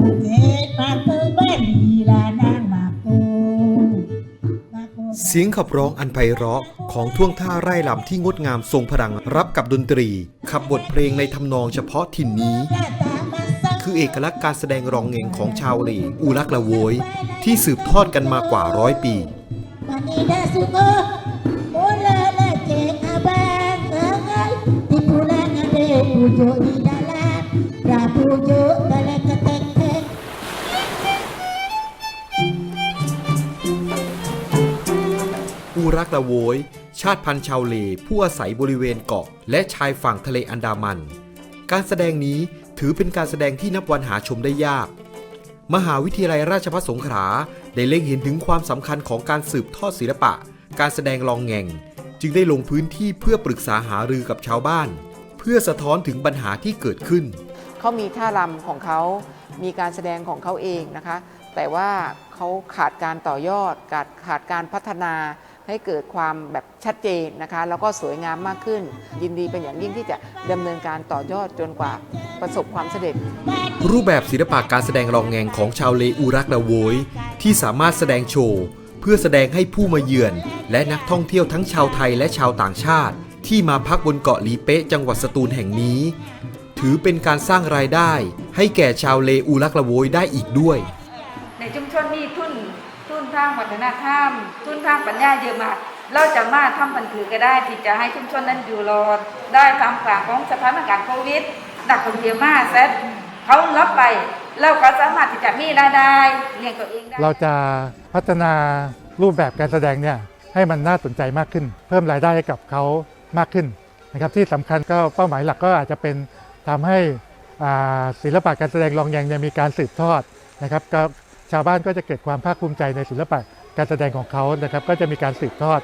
บุเกตมาเตอบ้านลีลานางมาโกมาโกเสียงขับร้องอันไพเราะของท่วงท่าไร่ลำที่งดงามทรงพลังรับกับดนตรี ขับบทเพลงในทำนองเฉพาะถิ่นนี้ คือเอกลักษณ์การแสดงรองเงงของชาวเลอูรักละโวย ที่สืบทอดกันมากว่าร้อยปี Manida suko Mula la cek abang Tangal Di pulang ada pujuk di dalam Dah อูรักละโวย ชาติพันธุ์ชาวเลผู้อาศัยบริเวณเกาะ และชายฝั่งทะเลอันดามัน การแสดงนี้ถือเป็นการแสดงที่นับวันหาชมได้ยาก มหาวิทยาลัยราชภัฏสงขลาได้เล็งเห็นถึงความสำคัญของการสืบทอดศิลปะ การแสดงลองแงงจึงได้ลงพื้นที่เพื่อปรึกษาหารือกับชาวบ้าน เพื่อสะท้อนถึงปัญหาที่เกิดขึ้น เขามีท่ารำของเขามีการแสดงของเขาเองนะคะ แต่ว่าเขาขาดการต่อยอดขาดขาดการพัฒนา ให้เกิดความแบบชัดเจนนะคะ แล้วก็สวยงามมากขึ้น ยินดีเป็นอย่างยิ่งที่จะดำเนินการต่อยอดจนกว่าประสบความสำเร็จ รูปแบบศิลปะการแสดงรองแงงของชาวเลอูรักละโวยที่สามารถแสดงโชว์เพื่อแสดงให้ผู้มาเยือน และนักท่องเที่ยวทั้งชาวไทยและชาวต่างชาติ ที่มาพักบนเกาะลีเป๊ะจังหวัดสตูลแห่งนี้ ถือเป็นการสร้างรายได้ ให้แก่ชาวเลอูรักละโวยได้อีกด้วย ในชุมชนมีทุน ทุนทางวัฒนธรรม ทุนทางปัญญาเยอะมาก เราจะมาทำบันทึกก็ได้ที่จะให้ชุมชนนั้นอยู่รอด ได้ตามกลางของสถานการณ์โควิดนักท่องเที่ยวมาเสร็จเขารับไป เราก็สามารถที่จะมีรายได้เลี้ยงตัวเองได้ เราจะพัฒนารูปแบบการแสดงเนี่ยให้มันน่าสนใจมากขึ้น เพิ่มรายได้ให้กับเขามากขึ้นนะครับที่สำคัญก็เป้าหมายหลักก็อาจจะเป็นทำให้ศิลปะการแสดงลองแยงมีการสืบทอดนะครับก็ ชาวบ้านก็จะเกิดความภาคภูมิใจในศิลปะการแสดงของเขานะครับ ก็จะมีการสืบทอด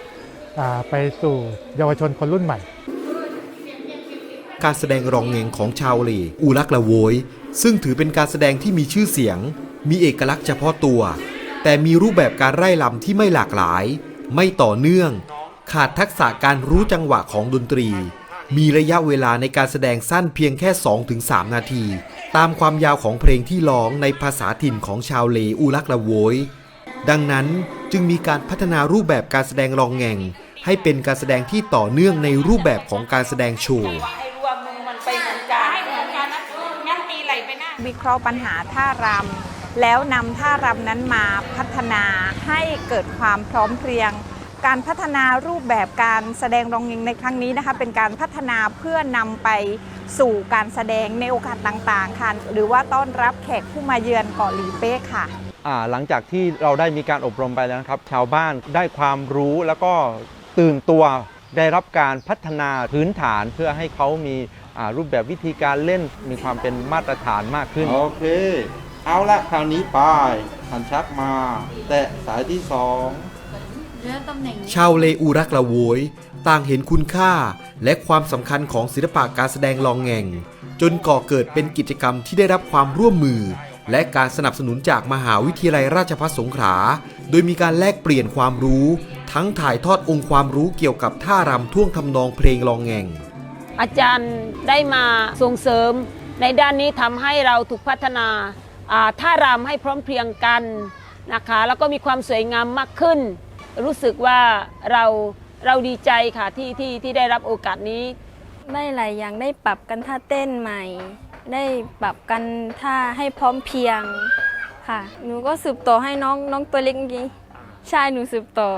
อไปสู่เยาวชนคนรุ่นใหม่ การแสดงรองเงงของชาวเลอูรักละโวยซึ่งถือเป็นการแสดงที่มีชื่อเสียง มีเอกลักษณ์เฉพาะตัว แต่มีรูปแบบการไร่ลำที่ไม่หลากหลาย ไม่ต่อเนื่อง ขาดทักษะการรู้จังหวะของดนตรี มีระยะเวลาในการแสดงสั้นเพียงแค่ 2-3 นาที ตามความยาวของเพลงที่ร้องในภาษาถิ่นของชาวเลอูรักละโวยดังนั้นจึงมีการพัฒนารูปแบบการแสดงรองแงงให้เป็นการแสดงที่ต่อเนื่องในรูปแบบของการแสดงโชว์ให้รวมมือมันไปเหมือนกันให้เหมือนกันนะงั้นตีไหลไปหน้าวิเคราะห์ปัญหาท่ารำแล้วนำท่ารำนั้นมาพัฒนาให้เกิดความพร้อมเพรียง การพัฒนารูปแบบการแสดงรองยิงในครั้งนี้นะคะเป็นการพัฒนาเพื่อนำไปสู่การแสดงในโอกาสต่างๆค่ะหรือว่าต้อนรับแขกผู้มาเยือนเกาะหลีเป๊ะค่ะอ่าหลังจากที่เราได้มีการอบรมไปแล้วนะครับ ชาวบ้านได้ความรู้แล้วก็ตื่นตัวได้รับการพัฒนาพื้นฐานเพื่อให้เขามีอ่ารูปแบบวิธีการเล่นมีความเป็นมาตรฐานมากขึ้น โอเค เอาละคราวนี้ไปหันชักมา แตะสายที่สอง ชาวเลอูรักละโวย ต่างเห็นคุณค่าและความสำคัญของศิลปะการแสดงลองแงงจนก่อเกิดเป็นกิจกรรมที่ได้รับความร่วมมือ และการสนับสนุนจากมหาวิทยาลัยราชภัฏสงขลา โดยมีการแลกเปลี่ยนความรู้ ทั้งถ่ายทอดองค์ความรู้เกี่ยวกับท่ารำท่วงทำนองเพลงลองแงงอาจารย์ได้มาส่งเสริม ในด้านนี้ทำให้เราถูกพัฒนาอ่าท่ารำให้พร้อมเพรียงกันนะคะแล้วก็มีความสวยงามมากขึ้น รู้สึกว่าเราเราดีใจค่ะที่ที่ที่ได้รับโอกาสนี้ ได้หลายอย่างได้ปรับกันท่าเต้นใหม่ ได้ปรับกันท่าให้พร้อมเพรียงค่ะ หนูก็สืบต่อให้น้องน้องตัวเล็กนี้ใช่หนูสืบต่อ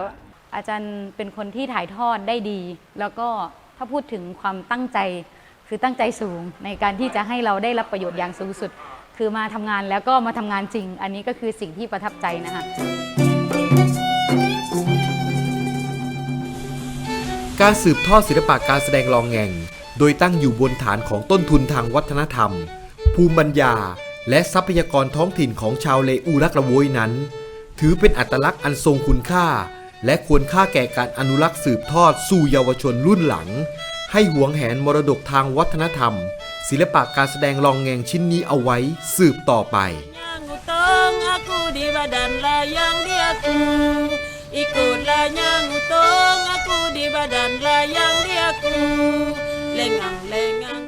อาจารย์เป็นคนที่ถ่ายทอดได้ดี แล้วก็ถ้าพูดถึงความตั้งใจคือตั้งใจสูงในการที่จะให้เราได้รับประโยชน์อย่างสูงสุด คือมาทำงานแล้วก็มาทำงานจริง อันนี้ก็คือสิ่งที่ประทับใจนะคะ การสืบทอดศิลปะการแสดงลองแงงโดยตั้งอยู่บนฐานของต้นทุนทางวัฒนธรรม ภูมิปัญญา และทรัพยากรท้องถิ่นของชาวเลอูรักละโวยนั้น ถือเป็นอัตลักษณ์อันทรงคุณค่า และควรค่าแก่การอนุรักษ์สืบทอดสู่เยาวชนรุ่นหลัง ให้หวงแหนมรดกทางวัฒนธรรม ศิลปะการแสดงลองแงงชิ้นนี้เอาไว้สืบต่อไป utang aku di badan layang lihatku lengang lengang